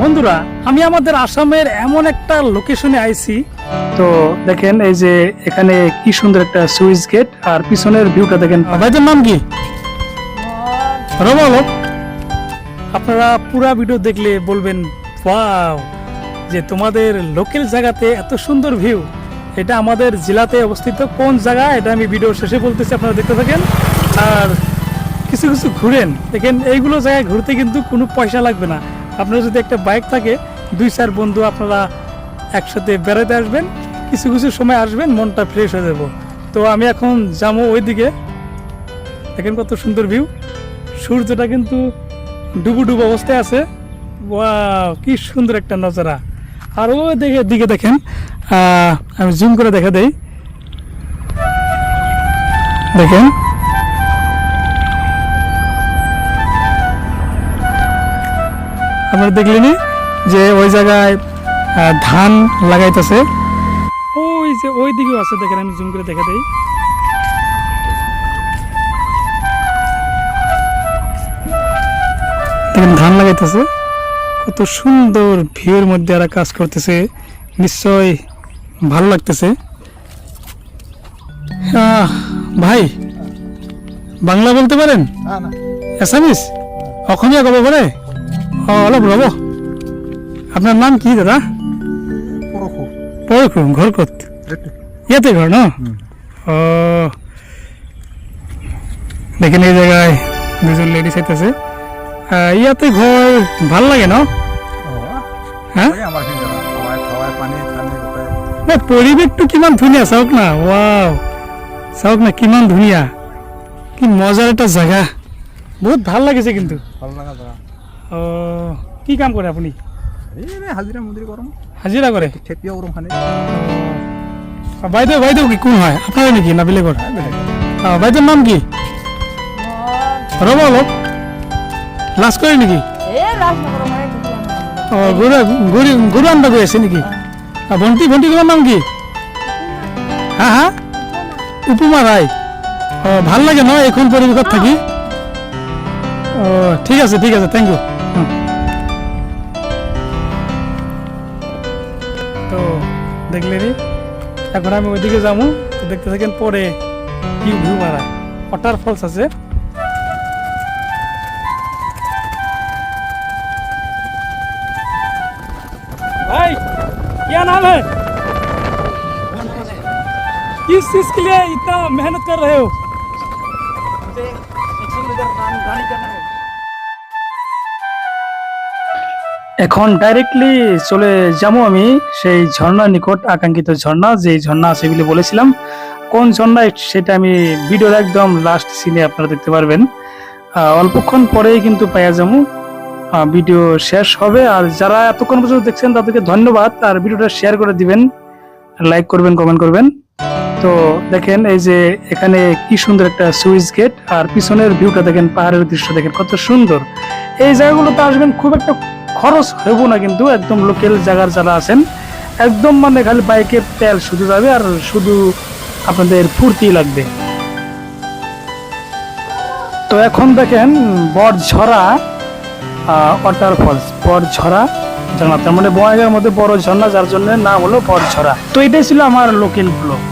বন্ধুরা, আমি আমাদের আসামের এমন একটা লোকেশনে আইছি। তো দেখেন, এই যে এখানে কি সুন্দর একটা সুইচ গেট, আর পিছনের ভিউটা দেখেন। ভাইদের নাম কি? রবলক আপনারা পুরা ভিডিও দেখলে বলবেন, ওয়াও, যে তোমাদের লোকাল জায়গাতে এত সুন্দর ভিউ এটা আমাদের জেলাতে অবস্থিত। কোন জায়গা? এটা আমি ভিডিও শেষে বলতেছি, আপনারা দেখতে থাকেন। আর কিছু কিছু ঘুরেন। দেখেন, এইগুলো জায়গায় ঘুরতে কিন্তু কোনো পয়সা লাগবে না। আপনার যদি একটা বাইক থাকে, দুই চার বন্ধু আপনারা একসাথে বেড়াতে আসবেন, কিছু কিছু সময় আসবেন, মনটা ফ্রেশ হয়ে যাব। তো আমি এখন যাব ওইদিকে। দেখেন কত সুন্দর ভিউ সূর্যটা কিন্তু ডুবু ডুবু অবস্থায় আছে। কি সুন্দর একটা নজারা। আর ওই দিকে দিকে দেখেন আমি জুম করে দেখা দেই। দেখেন আপনারা দেখলেনি যে ওই জায়গায় ধান লাগাইতেছে। ওই যে ওই দিকেও আছে দেখেন আমি জুম করে দেখা দেই। দেখেন ধান লাগাইতেছে। কত সুন্দর ভিউর মধ্যে এরা কাজ করতেছে। নিশ্চয় ভালো লাগতেছে। আহ, ভাই বাংলা বলতে পারেন? না না। এছামিস অসমীয়া ক'ব পাৰে অঁ অলপ ৰ'ব আপোনাৰ নাম কি দাদা? পৰশু ঘৰ ক'ত ইয়াতে ঘৰ ন? অঁ দেখেন এই জায়গায় দুজন লেডিজ আইতেছে ইয়াতে ঘৰ ভালো লাগে ন? হা আমাৰ খিনি জানা হাৱাই হাৱাই পানী ঠাণ্ডি গোটাই নাই পৰিৱেশটো কিমান ধুনীয়া চাওক না। ৱাও চাওক না কিমান ধুনীয়া। কি মজাৰ এটা জেগা। বহুত ভালো লাগিছে কিন্তু। ভালো লগা জেগা। কি কাম কৰে আপুনি? হাজিৰা মুজিৰা কৰোঁ হাজিৰা কৰে? খেতিও কৰোঁ খানি। বাইদেউ বাইদেউ কি কোন হয়? আপোনাৰ নেকি না বেলেগৰ? অ, বাইদেউৰ নাম কি? ৰ'ব অলপ। লাজ কৰে নেকি? অ গৰু গৰু গৰু আনিব গৈ আছে নেকি? ভণ্টি ভণ্টি তোমাৰ নাম কি? হা হা? উপমা ৰায়। অ ভালো লাগে ন এইখন পৰিৱেশত থাকি? অ ঠিক আছে ঠিক আছে থেংক ইউ তো দেখলে রে এখন আমি ওইদিকে যাবো তো দেখতে থাকেন পরে কি ভিউ মারা ওয়াটার ফলস আছে भाई क्या नाम है किस चीज के लिए इतना मेहनत कर रहे हो এখন ডাইরেক্টলি চলে যাব আমি সেই ঝর্ণার নিকট, আকাঙ্ক্ষিত ঝর্ণা যে ঝর্ণা আছে বলে বলেছিলাম। কোন ঝর্ণা, সেটা আমি ভিডিওর একদম লাস্ট সিনে আপনারা দেখতে পারবেন। অল্পক্ষণ পরেই কিন্তু পাইয়া যাব। ভিডিও শেষ হবে। আর যারা এতক্ষণ পর্যন্ত দেখছেন, তাদেরকে ধন্যবাদ। আর ভিডিওটা শেয়ার করে দিবেন। লাইক করবেন কমেন্ট করবেন। তো দেখেন, এই যে এখানে কি সুন্দর একটা সুইচ গেট আর পিছনের ভিউটা দেখেন, পাহাড়ের দৃশ্য দেখেন, কত সুন্দর। এই জায়গাগুলোতে আসবেন খুব একটা খরচ হইব না কিন্তু একদম লোকাল জায়গার যারা আছেন, একদম মানে খালি বাইকের তেল শুধু যাবে আর শুধু আপনাদের ফুর্তি লাগবে। তো এখন দেখেন বড়ঝরা ওয়াটার ফলস বড়ঝরা ঝর্ণা তার মানে বঙ্গাইগার মধ্যে বড় ঝর্ণা, যার জন্য নাম হলো বড়ঝরা। তো এটাই ছিল আমার লোকাল ব্লগ